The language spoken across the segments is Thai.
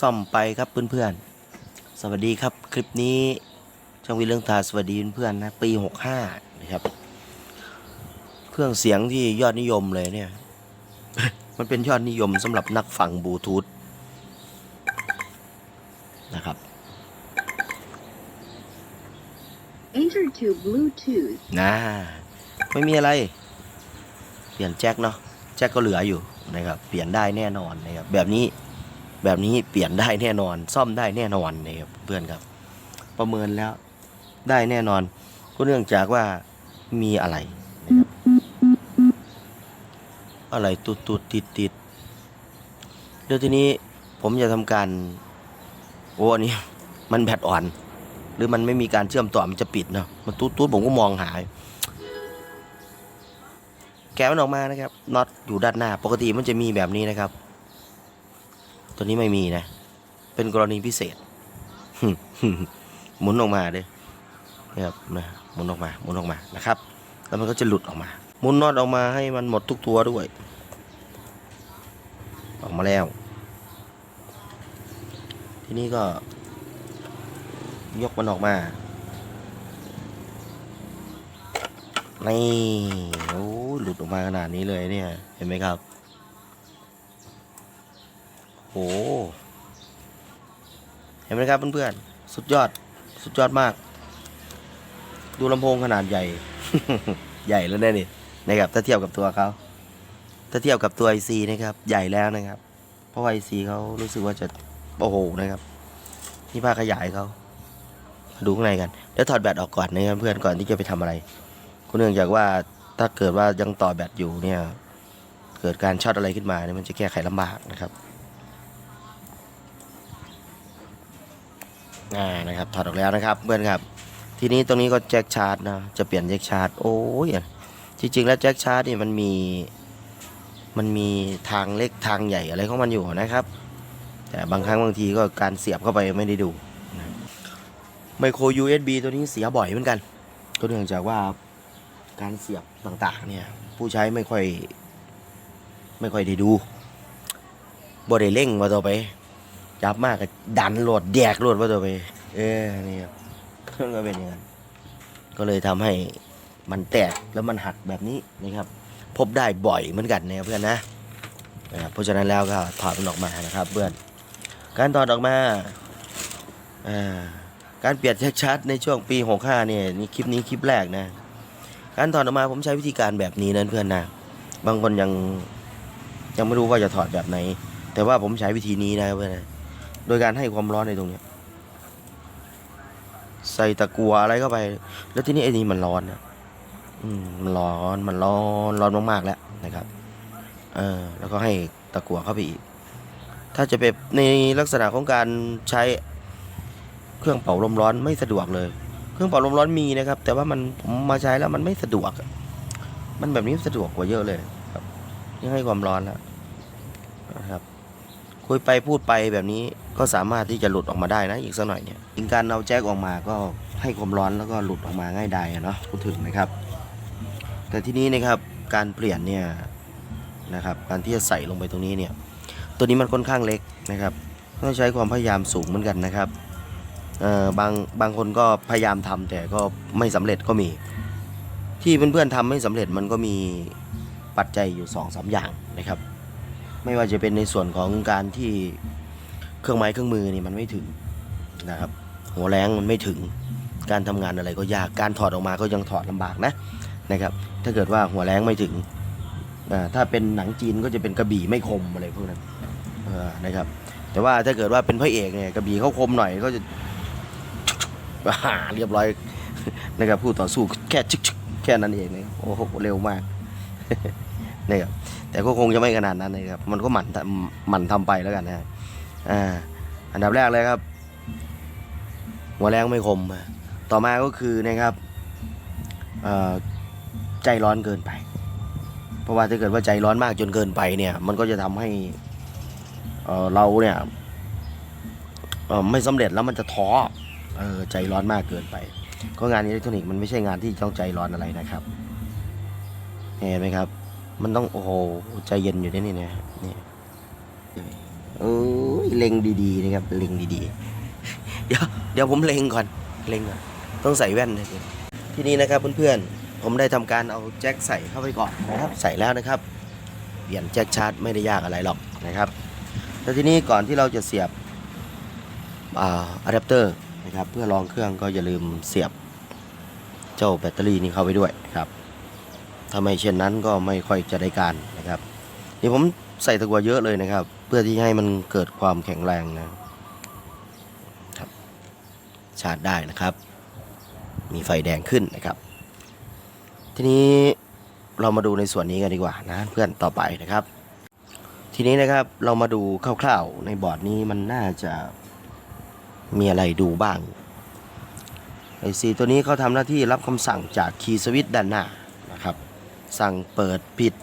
ซ่อมไปครับเพื่อนๆ สวัสดีครับคลิปนี้ช่างวิเรื่องทาสวัสดีเพื่อนๆนะปี 65 นะครับ เครื่องเสียงที่ยอดนิยมเลยเนี่ย มันเป็นยอดนิยมสำหรับนักฟังบลูทูธนะครับ Enter to Bluetooth. นะไม่มีอะไร เปลี่ยนแจ็คเนาะแจ็คก็เหลืออยู่นะครับ เปลี่ยนได้แน่นอนนะครับแบบนี้ แบบนี้เปลี่ยนได้แน่นอน ซ่อมได้แน่นอนนะครับเพื่อนครับ ประเมินแล้วได้แน่นอน ก็เนื่องจากว่ามีอะไรนะครับอะไรตุดตุดติดติดเดี๋ยวทีนี้ผมจะทำการโอ้อันนี้มันแบตอ่อน หรือมันไม่มีการเชื่อมต่อมันจะปิดเนาะมันตุ๊ดตุ๊ดผมก็มองหาย แกะมันออกมานะครับน็อตอยู่ด้านหน้า ปกติมันจะมีแบบนี้นะครับ ตัวนี้ไม่มีนะ เป็นกรณีพิเศษ หมุนออกมาเด้นะครับนะหมุนออกมาหมุนออกมานะครับ แล้วมันก็จะหลุดออกมาหมุนน็อตออกมาให้มันหมดทุกตัวด้วย ออกมาแล้ว ทีนี้ก็ ยกมันออกมานี่โอ้หลุดออกมาขนาดนี้เลยเนี่ย เห็นไหมครับ โห เห็นไหมครับเพื่อนๆ สุดยอด สุดยอดมาก ดูลำโพงขนาดใหญ่ ใหญ่แล้วเนี่ยนี่นะครับ ถ้าเทียบกับตัวเขา ถ้าเทียบกับตัว IC นะครับ ใหญ่แล้วนะครับ เพราะว่า IC เขารู้สึกว่าจะ โอ้โหนะครับ นี่ภาคขยายเขามาดูข้างในกันเดี๋ยวถอดแบตออกก่อนนะครับเพื่อนก่อนที่จะไปทำอะไรก็เนื่องจากว่าถ้าเกิดว่ายังต่อแบตอยู่เนี่ย เกิดการช็อตอะไรขึ้นมาเนี่ยมันจะแก้ไขลำบากนะครับ อ่านะครับถอดออกแล้วนะครับเพื่อนครับ ทีนี้ตรงนี้ก็แจ็คชาร์จนะจะเปลี่ยนแจ็คชาร์จโอ้ยจริงๆแล้วแจ็คชาร์จนี่มันมีมันมีทางเล็กทางใหญ่อะไรของมันอยู่นะครับ แต่บางครั้งบางทีก็การเสียบเข้าไปไม่ได้ดูไมโคร USB ตัวนี้เสียบ่อยเหมือนกันก็เนื่องจากว่าการเสียบต่างๆเนี่ยผู้ใช้ไม่ค่อย ไม่ค่อยได้ดูบ่ได้เร่งมาต่อไป จับมากก็ดันโหลดแดกโหลดมาต่อไป เออนี่ครับมันก็เป็นอย่างนั้นก็เลยทำให้มันแตกแล้วมันหักแบบนี้นะครับ พบได้บ่อยเหมือนกันนี่ยเพื่อนนะนะครับเพราะฉะนั้นแล้วก็ถอดมันออกมานะครับเพื่อน การถอดออกมาการเปลี่ยนชัดๆในช่วงปี 65เนี่ยนี่คลิปนี้คลิปแรกนะ การถอดออกมาผมใช้วิธีการแบบนี้นะเพื่อนนะบางคนยังยังไม่รู้ว่าจะถอดแบบไหน แต่ว่าผมใช้วิธีนี้นะเพื่อนนะ โดยการให้ความร้อนในตรงเนี้ยใส่ตะกัวอะไรเข้าไป แล้วที่นี้ไอ้นี่มันร้อนนะอืมมันร้อนมันร้อนร้อนมากๆแล้วนะครับเออแล้วก็ให้ตะกัวเข้าไปอีก ถ้าจะเป็นในลักษณะของการใช้เครื่องเป่าลมร้อนไม่สะดวกเลย เครื่องเป่าลมร้อนมีนะครับ แต่ว่ามันผมมาใช้แล้วมันไม่สะดวก มันแบบนี้สะดวกกว่าเยอะเลยครับยังให้ความร้อนแล้วนะครับ คุยไปพูดไปแบบนี้ก็สามารถที่จะหลุดออกมาได้นะอีกสักหน่อยเนี่ยอิงการเอาแจ็คออกมาก็ให้ความร้อนแล้วก็หลุดออกมาง่ายดายอะเนาะพูดถึงนะครับ แต่ที่นี้นะครับการเปลี่ยนเนี่ยนะครับการที่จะใส่ลงไปตรงนี้เนี่ยตัวนี้มันค่อนข้างเล็กนะครับต้องใช้ความพยายามสูงเหมือนกันนะครับเอ่อบางบางคนก็พยายามทำแต่ก็ไม่สำเร็จก็มี ที่เพื่อนๆทำไม่สำเร็จมันก็มีปัจจัยอยู่2อสาอย่างนะครับ ไม่ว่าจะเป็นในส่วนของการที่เครื่องไม้เครื่องมือนี่มันไม่ถึงนะครับ หัวแรงมันไม่ถึงการทำงานอะไรก็ยากการถอดออกมาก็ยังถอดลำบากนะนะครับ ถ้าเกิดว่าหัวแรงไม่ถึงอ่ถ้าเป็นหนังจีนก็จะเป็นกระบี่ไม่คมอะไรพวกนั้นนะครับ แต่ว่าถ้าเกิดว่าเป็นพระเอกเนี่ยกระบี่เขาคมหน่อยก็จะอ่าเรียบร้อยนะครับผู้ต่อสู้แค่ชึกชึกแค่นั้นเองนะโอ้โหเร็วมาก นะครับแต่ก็คงจะไม่ขนาดนั้นนะครับมันก็หมั่นทำหมั่นทำไปแล้วกันนะอ่าอันดับแรกเลยครับ หัวแรงไม่คม ต่อมาก็คือนะครับเอ่อใจร้อนเกินไป เพราะว่าถ้าเกิดว่าใจร้อนมากจนเกินไปเนี่ย มันก็จะทำให้เราเนี่ยไม่สำเร็จแล้วมันจะท้อออใจร้อนมากเกินไป ก็งานอิเล็กทรอนิกส์มันไม่ใช่งานที่ต้องใจร้อนอะไรนะครับ เห็นไหมครับ มันต้อง โอ้โห ใจเย็นอยู่ด้วยนี่นะนี่โอ้ยเล็งดีๆนะครับเล็งดีๆ เดี๋ยวเดี๋ยวผมเล็งก่อนเล็งก่อนต้องใส่แว่นนะที่นี้นะครับเพื่อนๆ ผมได้ทำการเอาแจ็คใส่เข้าไปก่อนนะครับ ใส่แล้วนะครับ เปลี่ยนแจ็คชาร์จไม่ได้ยากอะไรหรอกนะครับแล้วทีนี้ก่อนที่เราจะเสียบอ่าอะแดปเตอร์นะครับเพื่อรองเครื่องก็อย่าลืมเสียบเจ้าแบตเตอรี่นี้เข้าไปด้วยครับ ถ้าไม่เช่นนั้นก็ไม่ค่อยจะได้การนะครับนี่ผมใส่ตะกั่วเยอะเลยนะครับ เพื่อที่ให้มันเกิดความแข็งแรงนะครับชาร์จได้นะครับ มีไฟแดงขึ้นนะครับ ทีนี้เรามาดูในส่วนนี้กันดีกว่านะเพื่อนต่อไปนะครับ ทีนี้นะครับเรามาดูคร่าวๆในบอร์ดนี้มันน่าจะมีอะไรดูบ้างไอซีตัวนี้เขาทำหน้าที่รับคำสั่งจากคีย์สวิตช์ด้านหน้า สั่งเปิดปิด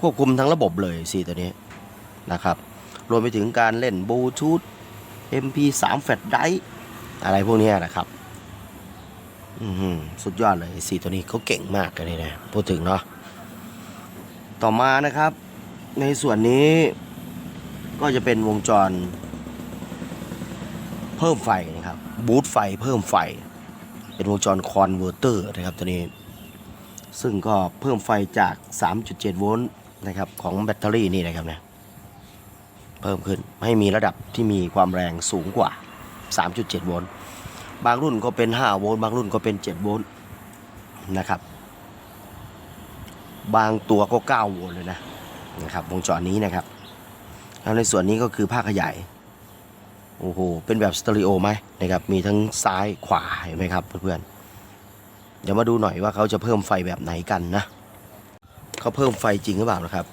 ควบคุมทั้งระบบเลยสีตัวนี้นะครับ รวมไปถึงการเล่นบลูทูธ MP3 แฟลชไดร์อะไรพวกนี้นะครับสุดยอดเลยสีตัวนี้เขาเก่งมากเลยนะพูดถึงเนาะต่อมานะครับ ในส่วนนี้ก็จะเป็นวงจร เพิ่มไฟนะครับบูตไฟเพิ่มไฟ เป็นวงจรคอนเวอร์เตอร์นะครับตัวนี้ ซึ่งก็เพิ่มไฟจาก 3.7 โวลต์นะครับของแบตเตอรี่นี่นะครับเนะเพิ่มขึ้นให้มีระดับที่มีความแรงสูงกว่า 3.7 โวลต์บางรุ่นก็เป็น 5 โวลต์บางรุ่นก็เป็น 7 โวลต์นะครับ บางตัวก็ 9 โวลต์เลยนะนะครับวงจรนี้นะครับแล้วในส่วนนี้ก็คือภาคขยายโอ้โหเป็นแบบสเตอริโอไหมนะครับมีทั้งซ้ายขวาเห็นไหมครับเพื่อนๆ เดี๋ยวมาดูหน่อยว่าเขาจะเพิ่มไฟแบบไหนกันนะเขาเพิ่มไฟจริงหรือเปล่านะครับ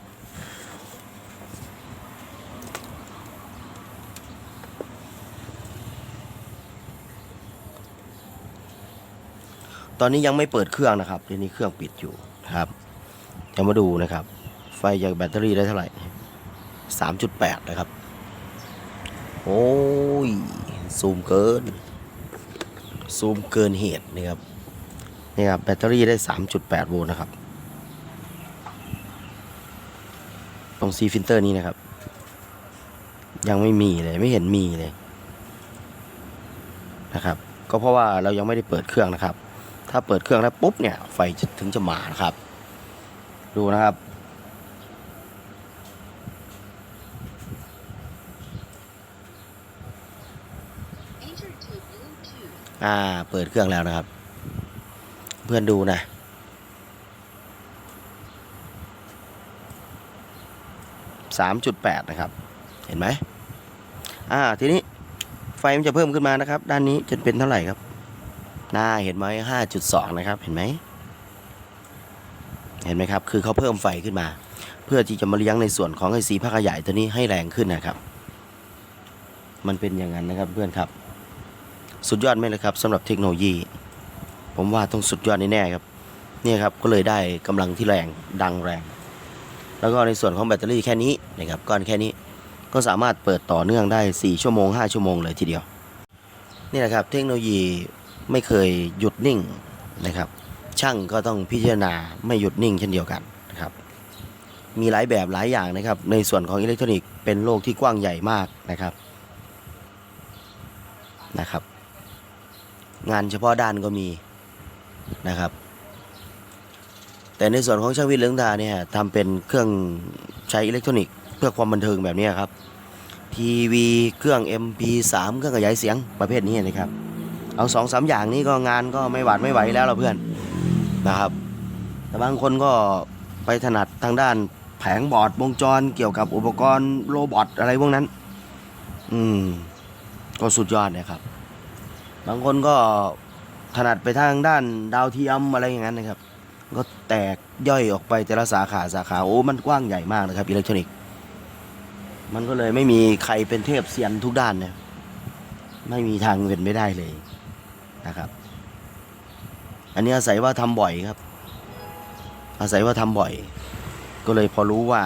ตอนนี้ยังไม่เปิดเครื่องนะครับทีนี้เครื่องปิดอยู่ครับเดี๋ยวมาดูนะครับ ไฟจากแบตเตอรี่ได้เท่าไหร่3.8นะครับ โอ้ย ซูมเกิน ซูมเกินเหตุนะครับ นี่ครับแบตเตอรี่ได้ 3.8 โวลต์นะครับ ตรงซีฟิลเตอร์นี้นะครับ ยังไม่มีเลยไม่เห็นมีเลยนะครับ ก็เพราะว่าเรายังไม่ได้เปิดเครื่องนะครับ ถ้าเปิดเครื่องแล้วปุ๊บเนี่ยไฟจะถึงจะมานะครับ ดูนะครับ Enter to Bluetooth. อ่าเปิดเครื่องแล้วนะครับ เพื่อนดูนะสามจุดแปดนะครับ เห็นไหมอ่า ทีนี้ไฟมันจะเพิ่มขึ้นมานะครับ ด้านนี้จะเป็นเท่าไหร่ครับ หน้าเห็นไหมห้าจุดสองนะครับ เห็นไหม เห็นไหมครับ คือเขาเพิ่มไฟขึ้นมา เพื่อที่จะมาเลี้ยงในส่วนของไอซีภาคขยายตัวนี้ให้แรงขึ้นนะครับ มันเป็นอย่างนั้นนะครับเพื่อนครับ สุดยอดไหมเลยครับสำหรับเทคโนโลยี ผมว่าต้องสุดยอดแน่ๆครับเนี่ยครับก็เลยได้กำลังที่แรงดังแรง แล้วก็ในส่วนของแบตเตอรี่แค่นี้นะครับก้อนแค่นี้ก็สามารถเปิดต่อเนื่องได้ 4 ชั่วโมง 5 ชั่วโมงเลยทีเดียว นี่แหละครับเทคโนโลยีไม่เคยหยุดนิ่งนะครับ ช่างก็ต้องพิจารณาไม่หยุดนิ่งเช่นเดียวกันนะครับ มีหลายแบบหลายอย่างนะครับ ในส่วนของอิเล็กทรอนิกส์เป็นโลกที่กว้างใหญ่มากนะครับนะครับ งานเฉพาะด้านก็มี นะครับ แต่ในส่วนของช่างวิทย์เลืองดาเนี่ยทำเป็นเครื่องใช้อิเล็กทรอนิกส์เพื่อความบันเทิงแบบนี้ครับทีวีเครื่อง MP3 เครื่องขยายเสียงประเภทนี้นะครับ เอาสองสามอย่างนี้ก็งานก็ไม่หวาดไม่ไหวแล้วเราเพื่อนนะครับ แต่บางคนก็ไปถนัดทางด้านแผงบอร์ดวงจรเกี่ยวกับอุปกรณ์โรบอทอะไรพวกนั้น อืม ก็สุดยอดนะครับ บางคนก็ ถนัดไปทางด้านดาวเทียมอะไรอย่างนั้นนะครับ ก็แตกย่อยออกไปแต่ละสาขาสาขาโอ้มันกว้างใหญ่มากนะครับอิเล็กทรอนิกส์มันก็เลยไม่มีใครเป็นเทพเซียนทุกด้านเนี่ยไม่มีทางเป็นไม่ได้เลยนะครับ อันนี้อาศัยว่าทำบ่อยครับ อาศัยว่าทำบ่อย ก็เลยพอรู้ว่า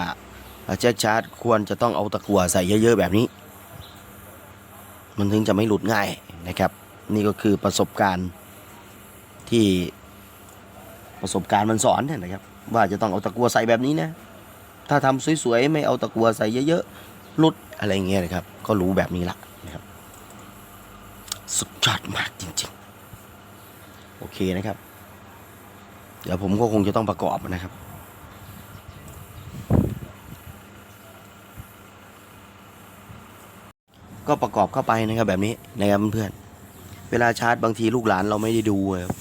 แจ็คชาร์จควรจะต้องเอาตะกั่วใส่เยอะๆแบบนี้ มันถึงจะไม่หลุดง่ายนะครับ นี่ก็คือประสบการณ์ ที่ประสบการณ์มันสอนเนี่ยนะครับ ว่าจะต้องเอาตะกัวใส่แบบนี้นะ ถ้าทำสวยๆไม่เอาตะกัวใส่เยอะๆลุดอะไรเงี้ยนะครับ ก็รู้แบบนี้ละนะครับ สุดยอดมากจริง ๆ โอเคนะครับ เดี๋ยวผมก็คงจะต้องประกอบนะครับก็ประกอบเข้าไปนะครับแบบนี้นะครับเพื่อนๆเวลาชาร์จบางทีลูกหลานเราไม่ได้ดูครับ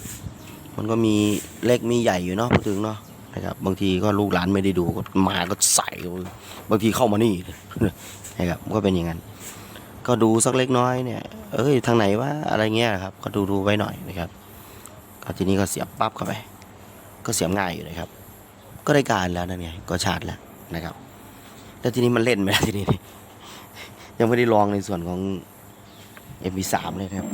มันก็มีเล็กมีใหญ่อยู่เนาะพูดถึงเนาะนะครับ บางทีก็ลูกหลานไม่ได้ดูก็มาก็ใส่บางทีเข้ามานี่นะครับก็เป็นอย่างนั้น ก็ดูสักเล็กน้อยเนี่ย เอ้ยทางไหนว่าอะไรเงี้ยครับ ก็ดูดูไว้หน่อยนะครับก็ทีนี้ก็เสียบปั๊บเข้าไป ก็เสียบง่ายอยู่นะครับ ก็ได้การแล้วนั่นไงก็ชาร์จแล้วนะครับแล้วทีนี้มันเล่นไหมทีนี้ยังไม่ได้ลองในส่วนของ MP3 เลยนะครับ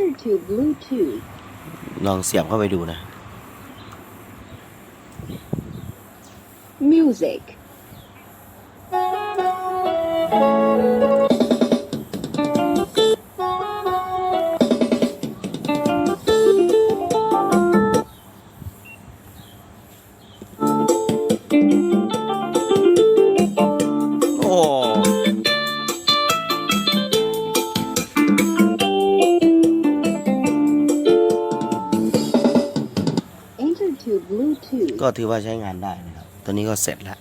Enter to Bluetooth. ลองเสียบเข้าไปดูนะ Music. ถือว่าใช้งานได้นะครับ ตัวนี้ก็เสร็จแล้ว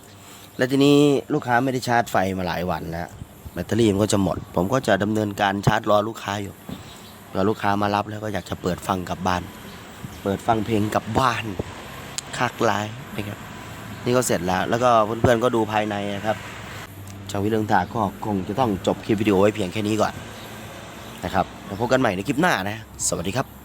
แล้วทีนี้ลูกค้าไม่ได้ชาร์จไฟมาหลายวันแล้วแบตเตอรี่มันก็จะหมด ผมก็จะดำเนินการชาร์จรอลูกค้าอยู่รอลูกค้ามารับแล้วก็อยากจะเปิดฟังกลับบ้าน เปิดฟังเพลงกลับบ้านคักไลายนะครับนี่ก็เสร็จแล้ว แล้วก็เพื่อนๆก็ดูภายในนะครับชางวิเรืองตาก็คงจะต้องจบคลิปวิดีโอไว้เพียงแค่นี้ก่อนนะครับแล้วพบกันใหม่ในคลิปหน้านะ สวัสดีครับ